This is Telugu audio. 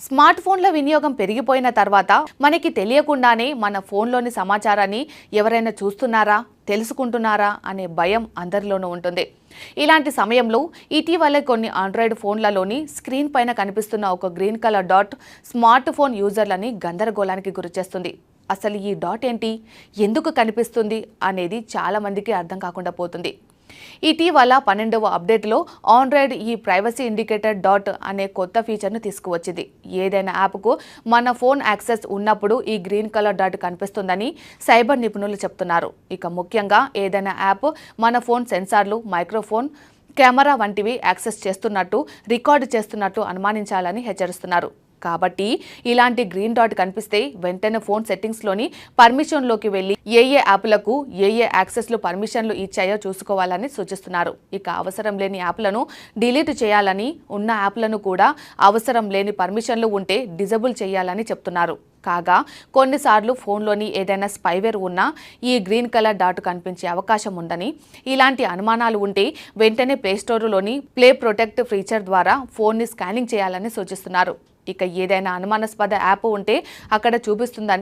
స్మార్ట్ ఫోన్ల వినియోగం పెరిగిపోయిన తర్వాత మనకి తెలియకుండానే మన ఫోన్లోని సమాచారాన్ని ఎవరైనా చూస్తున్నారా తెలుసుకుంటున్నారా అనే భయం అందరిలోనూ ఉంటుంది. ఇలాంటి సమయంలో ఇటీవల కొన్ని ఆండ్రాయిడ్ ఫోన్లలోని స్క్రీన్ పైన కనిపిస్తున్న ఒక green colour dot smart phone యూజర్లని గందరగోళానికి గురిచేస్తుంది అసలు ఈ డాట్ ఏంటి? ఎందుకు కనిపిస్తుంది? అనేది చాలామందికి అర్థం కాకుండా పోతుంది. ఇటీవల పన్నెండవ అప్డేట్లో ఆండ్రాయిడ్ ఈ ప్రైవసీ ఇండికేటర్ డాట్ అనే కొత్త ఫీచర్ను తీసుకువచ్చింది. ఏదైనా యాప్కు మన ఫోన్ యాక్సెస్ ఉన్నప్పుడు ఈ గ్రీన్ కలర్ డాట్ కనిపిస్తుందని సైబర్ నిపుణులు చెప్తున్నారు. ఇక ముఖ్యంగా ఏదైనా యాప్ మన ఫోన్ సెన్సార్లు మైక్రోఫోన్ కెమెరా వంటివి యాక్సెస్ చేస్తున్నట్టు రికార్డు చేస్తున్నట్టు అనుమానించాలని హెచ్చరిస్తున్నారు. కాబట్టి ఇలాంటి గ్రీన్ డాట్ కనిపిస్తే వెంటనే ఫోన్ సెట్టింగ్స్లోని పర్మిషన్లోకి వెళ్ళి ఏ ఏ యాప్లకు ఏ ఏ యాక్సెస్లు పర్మిషన్లు ఇచ్చాయో చూసుకోవాలని సూచిస్తున్నారు. ఇక అవసరం లేని యాప్లను డిలీట్ చేయాలని ఉన్న యాప్లను కూడా అవసరం లేని పర్మిషన్లు ఉంటే డిజబుల్ చేయాలని చెప్తున్నారు. కాగా కొన్నిసార్లు ఫోన్లోని ఏదైనా స్పైవేర్ ఉన్నా ఈ గ్రీన్ కలర్ డాట్ కనిపించే అవకాశం ఉందని ఇలాంటి అనుమానాలు ఉంటే వెంటనే ప్లేస్టోర్లోని ప్లే ప్రొటెక్ట్ ఫీచర్ ద్వారా ఫోన్ని స్కానింగ్ చేయాలని సూచిస్తున్నారు. ఇక ఏదైనా అనుమానాస్పద యాప్ ఉంటే అక్కడ చూపిస్తుందని